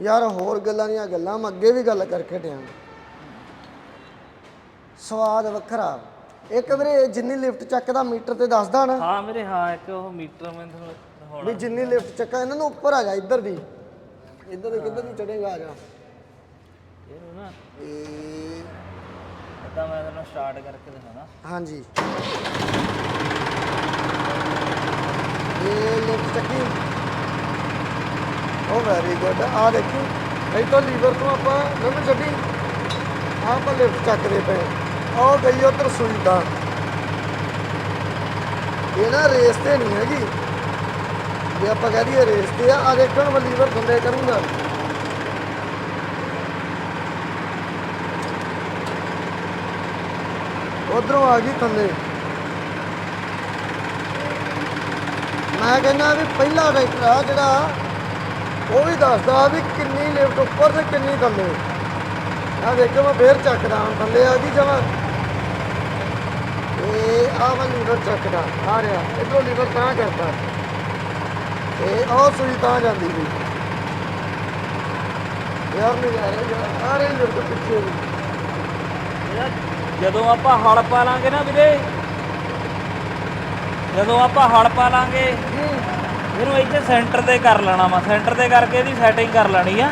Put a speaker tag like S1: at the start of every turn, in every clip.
S1: ਯਾਰ ਹੋਰ ਗੱਲਾਂ ਦੀਆਂ ਗੱਲਾਂ ਮੈਂ ਅੱਗੇ ਵੀ ਗੱਲ ਕਰਕੇ ਟਿਆਂ ਸਵਾਦ ਵੱਖਰਾ। ਇੱਕ ਵੀਰੇ ਜਿੰਨੀ ਲਿਫਟ ਚੱਕਦਾ ਮੀਟਰ ਤੇ ਦੱਸਦਾ ਨਾ।
S2: ਹਾਂ ਵੀਰੇ ਹਾਂ ਇੱਕ ਉਹ ਮੀਟਰ ਮੈਂ ਤੁਹਾਨੂੰ ਹੁਣ
S1: ਵੀ ਜਿੰਨੀ ਲਿਫਟ ਚੱਕਾ ਇਹਨਾਂ ਨੂੰ ਉੱਪਰ ਆ ਜਾ ਇੱਧਰ ਦੀ। ਇੱਧਰ ਦੀ ਕਿੱਧਰ ਨੂੰ ਚੜੇਗਾ ਆ ਜਾ।
S2: ਇਹਨੂੰ ਨਾ
S1: ਇਹ
S2: ਇਦਾਂ ਮੈਂ ਤੁਹਾਨੂੰ ਸਟਾਰਟ ਕਰਕੇ ਦਿਖਾਣਾ
S1: ਹਾਂਜੀ। ਇਹ ਲਿਫਟ ਚੱਕੀ। ਉਹ ਵੈਰੀ ਗੁੱਡ ਆ ਦੇਖੀ ਇੱਥੋਂ ਲੀਵਰ ਤੋਂ ਆਪਾਂ ਨਵੇਂ ਛੱਡੀ। ਆਹ ਆਪਾਂ ਲਿਫਟ ਚੱਕਦੇ ਪਏ। ਉਹ ਗਈ ਉਧਰ ਸੁਈਦਾ ਇਹ ਨਾ ਰੇਸ ਤੇ ਨਹੀਂ ਹੈਗੀ। ਜੇ ਆਪਾਂ ਕਹਿ ਦਈਏ ਰੇਸ ਤੇ ਆ ਆ ਦੇਖਣ ਮੈਂ ਲੀਵਰ ਥੱਲੇ ਕਰੂੰਗਾ। ਉਧਰੋਂ ਆ ਗਈ ਥੱਲੇ। ਮੈਂ ਕਹਿੰਦਾ ਵੀ ਪਹਿਲਾ ਟਰੈਕਟਰ ਆ ਜਿਹੜਾ ਉਹ ਵੀ ਦੱਸਦਾ ਵੀ ਕਿੰਨੀ ਲਿਫਟ ਉੱਪਰ ਤੇ ਕਿੰਨੀ ਥੱਲੇ। ਆ ਵੇਖੋ ਮੈਂ ਫੇਰ ਚੱਕਦਾ ਹੁਣ ਥੱਲੇ ਆ ਗਈ ਜਮਾ। ਇਹ ਆ ਮੈਂ ਲੀਵਰ ਚੱਕਦਾ ਆ ਰਿਹਾ। ਇਧਰੋਂ ਲੀਵਰ ਤਾਂ ਕਰਦਾ। ਇਹ ਉਹ ਸੂਈ ਤਾਂ ਜਾਂਦੀ ਵੀ। ਯਾਰ ਨਹੀਂ ਆ ਰਿਹਾ ਆ ਰਹੀ ਲਿਫਟ ਪਿੱਛੇ
S2: ਜਦੋਂ ਆਪਾਂ ਹਲ ਪਾ ਲਾਂਗੇ ਨਾ ਵੀਰੇ ਜਦੋਂ ਆਪਾਂ ਹਲ ਪਾ ਲਾਂਗੇ ਇਹਨੂੰ ਇੱਥੇ ਸੈਂਟਰ ਤੇ ਕਰ ਲੈਣਾ ਵਾ ਸੈਂਟਰ ਤੇ ਕਰਕੇ ਇਹਦੀ ਸੈਟਿੰਗ ਕਰ ਲੈਣੀ ਆ।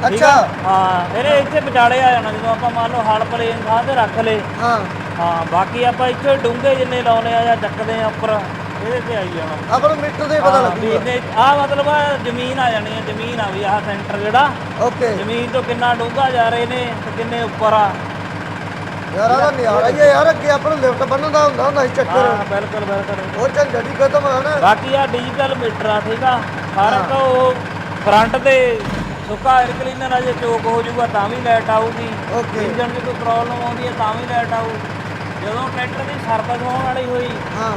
S2: ਠੀਕ
S1: ਅੱਛਾ।
S2: ਆ? ਹਾਂ ਇਹਨੇ ਇੱਥੇ ਵਿਚਾਲੇ ਆ ਜਾਣਾ ਜਦੋਂ ਆਪਾਂ ਮੰਨ ਲਓ ਹਲ ਪਲੇਨ ਥਾਂ ਤੇ ਰੱਖ ਲੇ
S1: ਹਾਂ।
S2: ਹਾਂ ਬਾਕੀ ਆਪਾਂ ਇੱਥੇ ਡੂੰਘੇ ਜਿੰਨੇ ਲਾਉਨੇ ਆ ਜਾਂ ਚੱਕਦੇ ਆ ਉੱਪਰ ਇਹਦੇ ਤੇ ਆਈ ਜਾਣਾ।
S1: ਆਪਾਂ ਨੂੰ ਮੀਟਰ ਦੇ ਪਤਾ ਲੱਗੂਗਾ।
S2: ਆ ਮਤਲਬ ਆ ਜ਼ਮੀਨ ਆ ਜਾਣੀ ਹੈ ਜ਼ਮੀਨ ਆ ਵੀ ਆਹ ਸੈਂਟਰ ਜਿਹੜਾ।
S1: ਓਕੇ।
S2: ਜ਼ਮੀਨ ਤੋਂ ਕਿੰਨਾ ਡੂੰਘਾ ਜਾ ਰਹੇ ਨੇ ਤੇ ਕਿੰਨੇ ਉੱਪਰ ਆ।
S1: ਯਾਰ ਆ ਨਿਆਰਾ ਹੀ ਆ ਯਾਰ ਅੱਗੇ ਆਪਾਂ ਨੂੰ ਲਿਫਟ ਬੰਨਣ ਦਾ ਹੁੰਦਾ ਹੁੰਦਾ ਸੀ ਚੱਕਰ।
S2: ਹਾਂ ਬਿਲਕੁਲ ਬਿਲਕੁਲ।
S1: ਉਹ ਝੰਡੜੀ ਖਤਮ ਆ ਨਾ।
S2: ਬਾਕੀ ਆ ਡਿਜੀਟਲ ਮੀਟਰ ਆ ਠੀਕ ਆ? ਫ਼ਰਕ ਉਹ ਫਰੰਟ ਤੇ ਸੁੱਕਾ 에ਅਰ ਕਲੀਨਰ ਆ ਜੇ ਚੋਕ ਹੋ ਜਾਊਗਾ ਤਾਂ ਵੀ ਲਾਈਟ ਆਊਗੀ।
S1: ਓਕੇ
S2: ਇੰਜਨ 'ਚ ਕੋਈ ਪ੍ਰੋਬਲਮ ਆਉਂਦੀ ਹੈ ਤਾਂ ਵੀ ਲਾਈਟ ਆਊ। ਜਦੋਂ ਟਰੈਕਟਰ ਦੀ ਸਰਵਿਸ ਹੋਣ ਵਾਲੀ ਹੋਈ
S1: ਹਾਂ।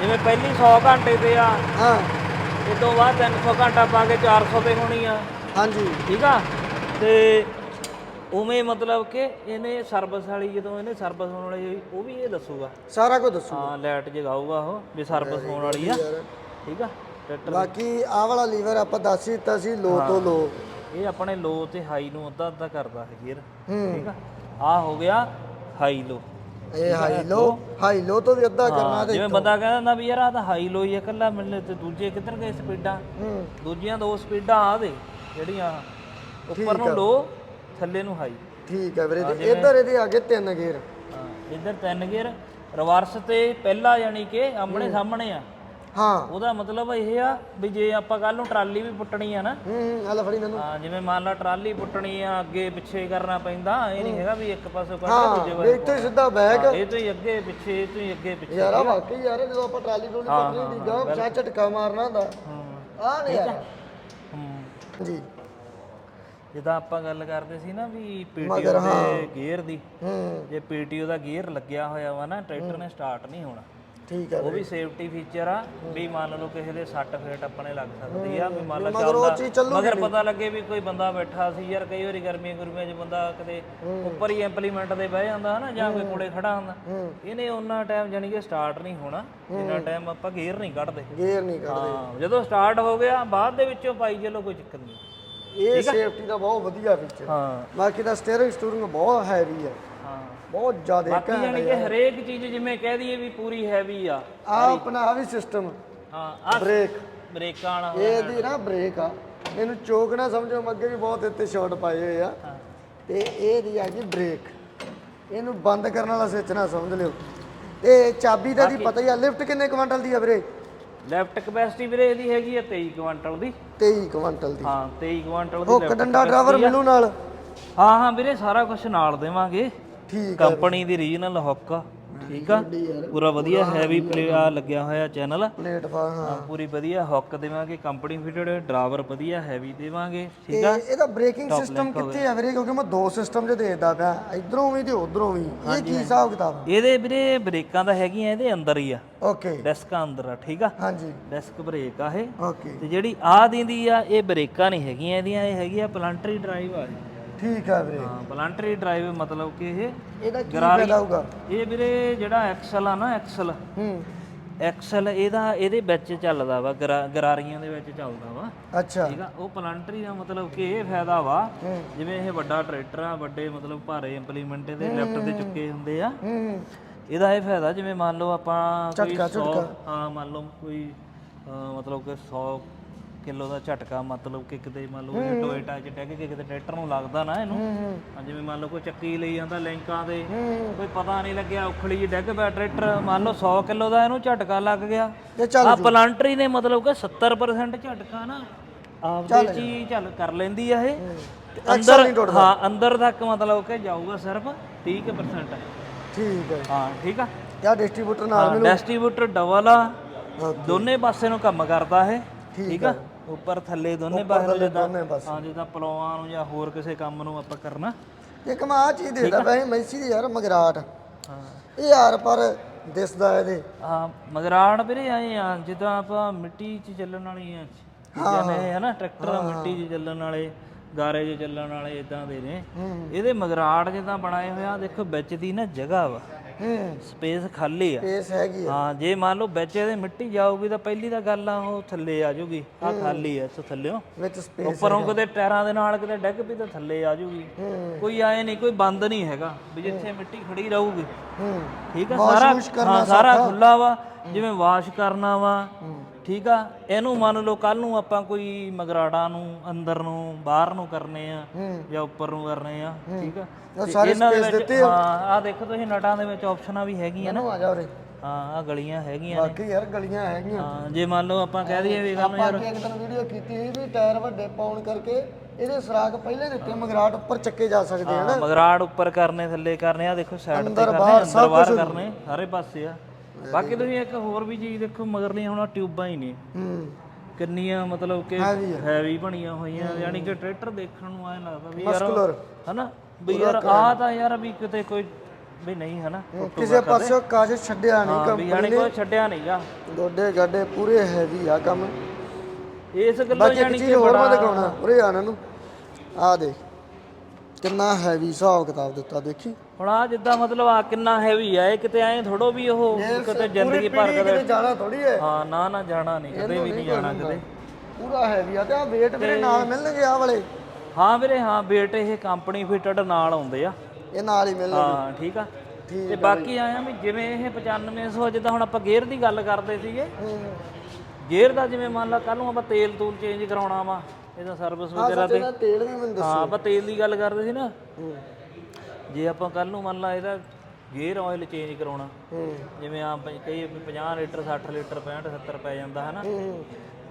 S2: ਜਿਵੇਂ ਪਹਿਲੀ 100 ਘੰਟੇ ਤੇ ਆ
S1: ਹਾਂ।
S2: ਇਹ ਤੋਂ ਬਾਅਦ 300 ਘੰਟਾ ਪਾ ਕੇ 400 ਤੇ ਹੋਣੀ ਆ।
S1: ਹਾਂਜੀ।
S2: ਠੀਕ ਆ? ਤੇ ਉਵੇਂ ਮਤਲਬ ਕਿ ਇਹਨੇ ਸਰਵਿਸ ਵਾਲੀ ਜਦੋਂ ਇਹਨੇ ਸਰਵਿਸ ਹੋਣ ਵਾਲੀ ਹੋਈ ਉਹ ਵੀ ਇਹ ਦੱਸੂਗਾ।
S1: ਸਾਰਾ ਕੁਝ ਦੱਸੋ
S2: ਹਾਂ ਲਾਈਟ ਜਗਾਊਗਾ ਉਹ ਵੀ ਸਰਵਿਸ ਹੋਣ ਵਾਲੀ ਆ। ਠੀਕ ਆ? ਟਰੈਕਟਰ
S1: ਬਾਕੀ ਆਹ ਵਾਲਾ ਲੀਵਰ ਆਪਾਂ ਦੱਸ ਹੀ ਦਿੱਤਾ ਸੀ ਲੋ ਤੋਂ ਲੋ।
S2: ਇਹ ਆਪਣੇ ਲੋ ਤੇ ਹਾਈ ਨੂੰ ਅੱਧਾ ਅੱਧਾ ਕਰਦਾ ਹੈ। ਗੇਅਰ ਠੀਕ ਆ? ਆ ਹੋ ਗਿਆ ਹਾਈ ਲੋ।
S1: ਇਹ ਹਾਈ ਲੋ ਹਾਈ ਲੋ ਤੋਂ ਵੀ ਅੱਧਾ ਕਰਨਾ ਤੇ
S2: ਜਿਵੇਂ ਬੰਦਾ ਕਹਿੰਦਾ ਨਾ ਵੀ ਯਾਰ ਆ ਤਾਂ ਹਾਈ ਲੋ ਹੀ ਆ ਇਕੱਲਾ ਮਿਲਨੇ ਤੇ ਦੂਜੇ ਕਿੱਧਰ ਗਏ ਸਪੀਡਾਂ? ਦੂਜੀਆਂ ਦੋ ਸਪੀਡਾਂ ਆ ਦੇ ਜਿਹੜੀਆਂ ਉੱਪਰ ਨੂੰ ਲੋ ਥੱਲੇ ਨੂੰ ਹਾਈ
S1: ਠੀਕ ਹੈ ਵੀਰੇ ਤੇ ਇੱਧਰ ਇਹਦੇ ਅੱਗੇ ਤਿੰਨ ਗੇਅਰ।
S2: ਹਾਂ ਇੱਧਰ ਤਿੰਨ ਗੇਅਰ। ਰਿਵਰਸ ਤੇ ਪਹਿਲਾ ਯਾਨੀ ਕਿ ਆਮਣੇ ਸਾਹਮਣੇ ਆ।
S1: ਹਾਂ।
S2: ਉਹਦਾ ਮਤਲਬ ਇਹ ਆ ਵੀ ਜੇ ਆਪਾਂ ਕੱਲ ਨੂੰ ਟਰਾਲੀ ਵੀ ਪੁੱਟਣੀ ਆ ਨਾ।
S1: ਹੂੰ ਹੂੰ ਹਲ ਫੜੀ ਮੈਨੂੰ।
S2: ਹਾਂ ਜਿਵੇਂ ਮੰਨ ਲਾ ਟਰਾਲੀ ਪੁੱਟਣੀ ਆ ਅੱਗੇ ਪਿੱਛੇ ਕਰਨਾ ਪੈਂਦਾ ਇਹ ਨਹੀਂ ਹੈਗਾ ਵੀ ਇੱਕ ਪਾਸੇ ਕੱਢ ਕੇ ਦੂਜੇ ਪਾਸੇ
S1: ਇੱਥੇ ਸਿੱਧਾ ਬੈਗ
S2: ਇਹ ਤੋਂ ਹੀ ਅੱਗੇ ਪਿੱਛੇ ਇਹ ਤੋਂ ਹੀ ਅੱਗੇ ਪਿੱਛੇ
S1: ਯਾਰ ਆ? ਵਾਕਈ ਯਾਰ ਜਦੋਂ ਆਪਾਂ ਟਰਾਲੀ ਟੋਲੀ ਪੱਟਣੀ ਦੀ ਗਾਂ ਝਟਕਾ ਮਾਰਨਾ ਹੁੰਦਾ।
S2: ਹੂੰ।
S1: ਆ ਨਹੀਂ ਯਾਰ
S2: ਹੂੰ।
S1: ਜੀ।
S2: ਜਿੱਦਾਂ ਆਪਾਂ ਗੱਲ ਕਰਦੇ ਸੀ ਨਾ ਵੀ ਪੀਟੀਓ
S1: ਮਗਰ
S2: ਦੇ ਗੇਅਰ ਦੀ
S1: ਹੂੰ।
S2: ਜੇ ਪੀਟੀਓ ਦਾ ਗੇਅਰ ਲੱਗਿਆ ਹੋਇਆ ਵਾ ਨਾ ਟਰੈਕਟਰ ਨੇ ਸਟਾਰਟ ਨਹੀਂ ਹੋਣਾ।
S1: ਠੀਕ ਹੈ
S2: ਉਹ ਵੀ ਸੇਫਟੀ ਫੀਚਰ ਆ ਵੀ ਮੰਨ ਲਓ ਕਿਸੇ ਦੇ ਸੱਟ ਫੇਟ ਆਪਣੇ ਲੱਗ ਸਕਦੀ ਆ ਵੀ ਮੰਨ ਲਾ
S1: ਮਗਰ ਉਹ ਚੀਜ਼
S2: ਚੱਲਦਾ
S1: ਚੱਲੂਗੀ
S2: ਮਗਰ ਪਤਾ ਲੱਗੇ ਵੀ ਕੋਈ ਬੰਦਾ ਬੈਠਾ ਸੀ ਯਾਰ ਕਈ ਵਾਰੀ ਗਰਮੀਆਂ ਗੁਰਮੀਆਂ 'ਚ ਬੰਦਾ ਕਦੇ ਉੱਪਰ ਹੀ ਇੰਪਲੀਮੈਂਟ ਦੇ ਬਹਿ ਜਾਂਦਾ ਹਨਾ ਜਾਂ ਕੋਈ ਕੋਲੇ ਖੜਾ ਹੁੰਦਾ। ਇਹਨੇ ਉਹਨਾਂ ਟਾਈਮ ਜਾਨੀ ਕਿ ਸਟਾਰਟ ਨਹੀਂ ਹੋਣਾ ਜਿੰਨਾ ਟਾਈਮ ਆਪਾਂ ਗੇਅਰ ਨਹੀਂ ਕੱਢਦੇ।
S1: ਗੇਅਰ ਨਹੀਂ ਕੱਢਦੇ।
S2: ਹਾਂ ਜਦੋਂ ਸਟਾਰਟ ਹੋ ਗਿਆ ਬਾਅਦ ਦੇ ਵਿੱਚੋਂ ਪਾਈ ਚਲੋ ਕੋਈ ਚੱਕਰ ਨਹੀਂ।
S1: ਇਹ ਸੇਫਟੀ ਦਾ ਬਹੁਤ ਵਧੀਆ ਫੀਚਰ
S2: ਹਾਂ।
S1: ਬਾਕੀ ਦਾ ਸਟੀਅਰਿੰਗ ਸਟੂਰਿੰਗ ਬਹੁਤ ਹੈਵੀ ਹੈ
S2: ਹਾਂ।
S1: ਬਹੁਤ ਜ਼ਿਆਦਾ
S2: ਬਾਕੀ ਜਾਨੀ ਕਿ ਹਰੇਕ ਚੀਜ਼ ਜਿਵੇਂ ਕਹਿ ਦਈਏ ਵੀ ਪੂਰੀ ਹੈਵੀ ਆ
S1: ਆ ਆਪਣਾ ਆ ਵੀ ਸਿਸਟਮ
S2: ਹਾਂ ਆ
S1: ਬ੍ਰੇਕ
S2: ਬ੍ਰੇਕਾਂ ਵਾਲਾ
S1: ਇਹਦੀ ਨਾ ਬ੍ਰੇਕ ਆ। ਇਹਨੂੰ ਚੋਕ ਨਾ ਸਮਝੋ ਅੱਗੇ ਵੀ ਬਹੁਤ ਇੱਥੇ ਸ਼ਾਟ ਪਾਏ ਹੋਏ ਆ। ਤੇ ਇਹਦੀ ਆ ਗਈ ਬ੍ਰੇਕ ਇਹਨੂੰ ਬੰਦ ਕਰਨ ਵਾਲਾ ਸਵਿਚ ਨਾ ਸਮਝ ਲਿਓ। ਤੇ ਚਾਬੀ ਦਾ ਦੀ ਪਤਾ ਹੀ ਆ ਲਿਫਟ ਕਿੰਨੇ ਕੁਇੰਟਲ ਦੀ ਆ ਵੀਰੇ?
S2: ਲੈਫਟ ਕਪੈਸਿਟੀ ਵੀਰੇ ਇਹਦੀ ਹੈਗੀ ਆ 23 ਕੁਆਂਟਲ ਦੀ।
S1: 23 ਕੁਇੰਟਲ ਦੀ।
S2: ਹਾਂ 23 ਕੁਆਂਟਲ ਦੀ
S1: ਉਹ ਡੰਡਾ ਡਰਾਈਵਰ ਮਿਲੂ ਨਾਲ?
S2: ਹਾਂ ਹਾਂ ਵੀਰੇ ਸਾਰਾ ਕੁਝ ਨਾਲ ਦੇਵਾਂਗੇ।
S1: ਠੀਕ
S2: ਕੰਪਨੀ ਦੀ ਰੀਜਨਲ ਹੁੱਕ ਆ। ਠੀਕ ਆ? ਪੂਰਾ ਵਧੀਆ ਹੈਵੀ ਪਲੇ ਆ ਲੱਗਿਆ ਹੋਇਆ ਚੈਨਲ
S1: ਪਲੇਟਫਾਰਮ ਹਾਂ।
S2: ਪੂਰੀ ਵਧੀਆ ਹੁੱਕ ਦੇਵਾਂਗੇ ਕੰਪਨੀ ਫਿਟਡ ਡਰਾਈਵਰ ਵਧੀਆ ਹੈਵੀ ਦੇਵਾਂਗੇ ਠੀਕ ਆ?
S1: ਇਹਦਾ ਬ੍ਰੇਕਿੰਗ ਸਿਸਟਮ ਕਿੱਥੇ ਆ ਵੀਰੇ? ਕਿਉਂਕਿ ਮੈਂ ਦੋ ਸਿਸਟਮ ਜੇ ਦੇਖਦਾ ਪਿਆ। ਇਧਰੋਂ ਵੀ ਤੇ ਉਧਰੋਂ ਵੀ। ਇਹ ਕੀ ਹਿਸਾਬ ਕਿਤਾਬ?
S2: ਇਹਦੇ ਵੀਰੇ ਬ੍ਰੇਕਾਂ ਦਾ ਹੈਗੀਆਂ ਇਹਦੇ ਅੰਦਰ ਹੀ ਆ।
S1: ਓਕੇ
S2: ਡੈਸਕਾਂ ਅੰਦਰ ਆ ਠੀਕ ਆ?
S1: ਹਾਂਜੀ।
S2: ਡੈਸਕ ਬ੍ਰੇਕ ਆ ਇਹ।
S1: ਓਕੇ
S2: ਤੇ ਜਿਹੜੀ ਆ ਦਿੰਦੀ ਆ ਇਹ ਬ੍ਰੇਕਾਂ ਨਹੀਂ ਹੈਗੀਆਂ ਇਹਦੀਆਂ ਇਹ ਹੈਗੀ ਆ ਪਲੰਟਰੀ ਡਰਾਈਵ ਆ।
S1: ਠੀਕ ਆ ਵੀਰੇ।
S2: ਹਾਂ ਪਲੰਟਰੀ ਡਰਾਈਵ ਮਤਲਬ ਕਿ ਇਹ
S1: ਇਹਦਾ ਕੀ ਫਾਇਦਾ ਹੋਊਗਾ?
S2: ਇਹ ਵੀਰੇ ਜਿਹੜਾ ਐਕਸਲ ਆ ਨਾ ਐਕਸਲ
S1: ਹੂੰ।
S2: ਐਕਸਲ ਇਹਦਾ ਇਹਦੇ ਵਿੱਚ ਚੱਲਦਾ ਵਾ ਗਰਾ- ਗਰਾਰੀਆਂ ਦੇ ਵਿੱਚ ਚੱਲਦਾ ਵਾ।
S1: ਅੱਛਾ।
S2: ਠੀਕ ਆ ਉਹ ਪਲਾਂਟਰੀ ਦਾ ਮਤਲਬ ਕਿ ਇਹ ਫਾਇਦਾ ਵਾ ਜਿਵੇਂ ਇਹ ਵੱਡਾ ਟਰੈਕਟਰ ਆ ਵੱਡੇ ਮਤਲਬ ਭਾਰੇ ਇੰਪਲੀਮੈਂਟ ਇਹਦੇ ਲੈਫਟ ਤੇ ਚੁੱਕੇ ਹੁੰਦੇ ਆ।
S1: ਹੂੰ।
S2: ਇਹਦਾ ਇਹ ਫਾਇਦਾ ਜਿਵੇਂ ਮੰਨ ਲਓ ਆਪਾਂ ਕੋਈ
S1: ਝਟਕਾ
S2: 100 ਹਾਂ ਮੰਨ ਲਓ ਕੋਈ ਅਹ, ਮਤਲਬ ਕਿ 100 ਕਿਲੋ ਦਾ ਝਟਕਾ ਮਤਲਬ ਕਿ ਕਿਤੇ ਮੰਨ ਲਓ ਇਹ ਟੋਇਟਾ ਚ ਡਿੱਗ ਕੇ ਕਿਤੇ ਟਰੈਕਟਰ ਨੂੰ ਲੱਗਦਾ ਨਾ ਇਹਨੂੰ। ਹਾਂ, ਜਿਵੇਂ ਮੰਨ ਲਓ ਕੋਈ ਚੱਕੀ ਲਈ ਜਾਂਦਾ ਲਿੰਕਾਂ ਤੇ ਕੋਈ ਪਤਾ ਨਹੀਂ ਲੱਗਿਆ ਉਖਲੀ ਜੀ ਡਿੱਗ ਪਿਆ ਟਰੈਕਟਰ। ਮੰਨ ਲਓ 100 ਕਿਲੋ ਦਾ ਇਹਨੂੰ ਝਟਕਾ ਲੱਗ ਗਿਆ।
S1: ਚੱਲ
S2: ਆ ਪਲਾਂਟਰੀ ਨੇ ਮਤਲਬ ਕਿ 70% ਝਟਕਾ ਨਾ ਆਪਦੇ ਚ ਹੀ ਚੱਲ ਕਰ ਲੈਂਦੀ ਆ ਇਹ। ਤੇ ਅੰਦਰ ਹਾਂ ਅੰਦਰ ਤੱਕ ਮਤਲਬ ਕਿ ਜਾਊਗਾ ਸਿਰਫ 30%
S1: ਠੀਕ ਹੈ।
S2: ਹਾਂ ਠੀਕ ਆ?
S1: ਕਿਆ ਡਿਸਟ੍ਰੀਬਿਊਟਰ ਨਾਲ
S2: ਹਾਂ ਡਿਸਟ੍ਰੀਬਿਊਟਰ ਡਬਲ ਆ. ਦੋਨੇ ਪਾਸੇ ਨੂੰ ਕੰਮ ਕਰਦਾ ਇਹ। ਠੀਕ ਆ? ਉੱਪਰ ਥੱਲੇ ਦੋਨੇ ਪਾਸੇ ਜਿੱਦਾਂ
S1: ਦੋਨੇ ਪਾਸੇ।
S2: ਹਾਂ ਜਿੱਦਾਂ ਪਲੋਆਂ ਨੂੰ ਜਾਂ ਹੋਰ ਕਿਸੇ ਕੰਮ ਨੂੰ ਆਪਾਂ ਕਰਨਾ।
S1: ਇੱਕ ਮੈਂ ਆ ਚੀਜ਼ ਦੇਖਦਾ ਵੈਸੇ ਮੈਸੀ ਦੀ ਯਾਰ ਮਗਰਾਟ।
S2: ਹਾਂ।
S1: ਇਹ ਯਾਰ ਪਰ ਦਿਸਦਾ ਇਹਦੇ।
S2: ਹਾਂ ਮਗਰਾੜ ਵੀਰੇ ਆਏ ਆ ਜਿੱਦਾਂ ਆਪਾਂ ਮਿੱਟੀ 'ਚ ਚੱਲਣ ਵਾਲੀਆਂ ਚੀਜ਼ਾਂ ਨੇ ਹਨਾ ਟਰੈਕਟਰ ਮਿੱਟੀ 'ਚ ਚੱਲਣ ਵਾਲੇ ਗਾਰੇ 'ਚ ਚੱਲਣ ਵਾਲੇ ਇਦਾਂ ਦੇ ਨੇ। ਇਹਦੇ ਮਗਰਾੜ ਜਿੱਦਾਂ ਬਣਾਏ ਹੋਇਆ ਦੇਖੋ ਵਿੱਚ ਦੀ ਨਾ ਜਗ੍ਹਾ ਵਾ।
S1: ਹੂੰ।
S2: ਸਪੇਸ ਖਾਲੀ ਆ।
S1: ਪੇਸ ਹੈਗੀ ਆ।
S2: ਹਾਂ ਜੇ ਮੰਨ ਲਓ ਵਿੱਚ ਇਹਦੇ ਮਿੱਟੀ ਜਾਊਗੀ ਤਾਂ ਪਹਿਲੀ ਤਾਂ ਗੱਲ ਆ ਉਹ ਥੱਲੇ ਆ ਜਾਊਗੀ। ਆ ਖਾਲੀ ਐ ਇੱਥੋਂ ਥੱਲਿਓ।
S1: ਵਿੱਚ ਸਪੇਸ
S2: ਉੱਪਰੋਂ ਕਿਤੇ ਟਾਇਰਾਂ ਦੇ ਨਾਲ ਕਿਤੇ ਡਿੱਗ ਪਈ ਤਾਂ ਥੱਲੇ ਆ ਜਾਊਗੀ। ਕੋਈ ਆਏ ਨਹੀਂ ਕੋਈ ਬੰਦ ਨਹੀਂ ਹੈਗਾ ਵੀ ਜਿੱਥੇ ਮਿੱਟੀ ਖੜੀ ਰਹੂਗੀ।
S1: ਹੂੰ।
S2: ਠੀਕ ਆ ਸਾਰਾ ਸਾਰਾ ਖੁੱਲਾ ਵਾ ਜਿਵੇਂ ਵਾਸ਼ ਕਰਨਾ ਵਾ। ਠੀਕ ਆ ਇਹਨੂੰ ਮੰਨ ਲਓ ਕੱਲ ਨੂੰ ਆਪਾਂ ਕੋਈ ਮਗਰਾੜਾ ਨੂੰ ਅੰਦਰ ਨੂੰ ਬਾਹਰ ਨੂੰ ਕਰਨੇ ਆ ਜਾਂ ਉੱਪਰ ਨੂੰ ਕਰਨੇ ਆ ਠੀਕ ਆ। ਤੇ ਇਹਨਾਂ ਦੇ ਵਿੱਚ ਹਾਂ ਆ ਦੇਖੋ ਤੁਸੀਂ ਨਟਾਂ ਦੇ ਵਿੱਚ ਆਪਸ਼ਨਾਂ ਵੀ ਹੈਗੀਆਂ ਨਾ।
S1: ਆ ਜਾ ਉਰੇ।
S2: ਹਾਂ ਆ ਗਲੀਆਂ ਹੈਗੀਆਂ
S1: ਬਾਕੀ ਯਾਰ ਗਲੀਆਂ ਹੈਗੀਆਂ।
S2: ਹਾਂ ਜੇ ਮੰਨ ਲਓ ਆਪਾਂ ਕਹਿ ਦਈਏ ਵੀ ਕੰਮ
S1: ਆਪਾਂ ਇੱਕ ਦਿਨ ਵੀਡੀਓ ਕੀਤੀ ਸੀ ਵੀ ਟਾਇਰ ਵੱਡੇ ਪਾਉਣ ਕਰਕੇ ਇਹਦੇ ਸਰਾਗ ਪਹਿਲੇ ਦਿੱਤੇ ਮਗਰਾਟ ਉੱਪਰ ਚੱਕੇ ਜਾ ਸਕਦੇ ਆ
S2: ਹਾਂ, ਮਗਰਾੜ ਉੱਪਰ ਕਰਨੇ ਥੱਲੇ ਕਰਨੇ ਆ ਦੇਖੋ ਸਾਈਡ ਤੇ
S1: ਅੰਦਰ
S2: ਕਰਨੇ
S1: ਬਾਹਰ
S2: ਅੰਦਰ ਬਾਹਰ ਕਰਨੇ ਸਾਰੇ ਪਾਸੇ ਆ। ਬਾਕੀ ਤੁਸੀਂ ਇੱਕ ਹੋਰ ਵੀ ਚੀਜ਼ ਦੇਖੋ ਮਗਰਲੀਆਂ ਹੁਣ ਆਹ ਟਿਊਬਾਂ ਹੀ ਨੇ।
S1: ਹੂੰ।
S2: ਕਿੰਨੀਆਂ ਮਤਲਬ ਕਿ
S1: Heavy ਆ।
S2: ਹੈਵੀ ਬਣੀਆਂ ਹੋਈਆਂ ਯਾਨੀ ਕਿ ਟਰੈਕਟਰ ਦੇਖਣ ਨੂੰ ਐ ਲੱਗਦਾ ਵੀ ਯਾਰ
S1: ਮਸਕੂਲਰ
S2: ਹਨਾ? ਵੀ ਯਾਰ ਆ ਤਾਂ ਯਾਰ ਵੀ ਕਿਤੇ ਕੋਈ ਵੀ ਨਹੀਂ ਹਨਾ
S1: ਕਿਸੇ ਪਾਸਿਓਂ ਕਾਜ ਛੱਡਿਆ ਨਹੀਂ
S2: ਹਾਂ, ਵੀ ਯਾਨੀ ਕੋਈ ਛੱਡਿਆ ਨਹੀਂਗਾ
S1: ਗੋਡੇ ਗਾਡੇ ਪੂਰੇ ਹੈਵੀ ਆ ਕੰਮ।
S2: ਇਸ ਗੱਲੋਂ
S1: ਬਾਕੀ ਇੱਕ
S2: ਯਾਨੀ
S1: ਚੀਜ਼
S2: ਕਿ
S1: ਹੋਰ ਮੈਂ
S2: ਬੜਾ
S1: ਦਿਖਾਉਣਾ ਉਰੇ ਆਣ ਨੂੰ। ਆ ਦੇ ਕਿੰਨਾ ਹੈਵੀ ਹਿਸਾਬ ਕਿਤਾਬ ਦਿੱਤਾ ਦੇਖੀ।
S2: ਹੁਣ ਆ ਜਿੱਦਾਂ ਮਤਲਬ ਆ ਕਿੰਨਾ ਹੈਵੀ ਆ ਇਹ ਕਿਤੇ ਐ ਥੋੜੋ ਵੀ ਉਹ ਕਿਤੇ ਜ਼ਿੰਦਗੀ ਭਰ ਕਦੇ
S1: ਜਾਣਾ ਥੋੜੀ ਹੈ।
S2: ਹਾਂ ਨਾ ਨਾ ਜਾਣਾ ਨਹੀਂ ਕਦੇ ਵੀ ਨਹੀਂ ਜਾਣਾ ਕਦੇ।
S1: ਪੂਰਾ ਹੈਵੀ ਆ ਤੇ ਆ weight ਮੇਰੇ ਨਾਲ ਮਿਲਣਗੇ ਆ ਵਾਲੇ?
S2: ਹਾਂ ਵੀਰੇ ਹਾਂ ਬੇਟ ਇਹ ਕੰਪਨੀ ਫਿਟਡ ਨਾਲ ਆਉਂਦੇ ਆ।
S1: ਇਹ ਨਾਲ ਹੀ ਮਿਲਣਗੇ।
S2: ਹਾਂ ਠੀਕ ਆ। ਤੇ ਬਾਕੀ ਆਇਆ ਵੀ ਜਿਵੇਂ ਇਹ 9500 ਜਿੱਦਾਂ ਹੁਣ ਆਪਾਂ ਗੇਅਰ ਦੀ ਗੱਲ ਕਰਦੇ ਸੀਗੇ। ਗੇਅਰ ਦਾ ਜਿਵੇਂ ਮੰਨ ਲਾ ਕੱਲ ਨੂੰ ਆਪਾਂ ਤੇਲ ਤੂਲ ਚੇਂਜ ਕਰਾਉਣਾ ਵਾ ਇਹਦਾ ਸਰਵਿਸ ਵਗੈਰਾ ਤੇ।
S1: ਇਹਦਾ ਤੇਲ ਵੀ ਮੈਨੂੰ ਦੱਸੋ।
S2: ਹਾਂ ਆਪਾਂ ਤੇਲ ਦੀ ਗੱਲ ਕਰਦੇ ਸੀ ਨਾ। ਜੇ ਆਪਾਂ ਕੱਲ ਨੂੰ ਮੰਨ ਲਾ ਇਹਦਾ ਗੇਅਰ ਆਇਲ ਚੇਂਜ ਕਰਾਉਣਾ ਜਿਵੇਂ ਪ- ਕਈ 50 ਲੀਟਰ 60 ਲੀਟਰ 65 70 ਪੈ ਜਾਂਦਾ ਹਨਾ?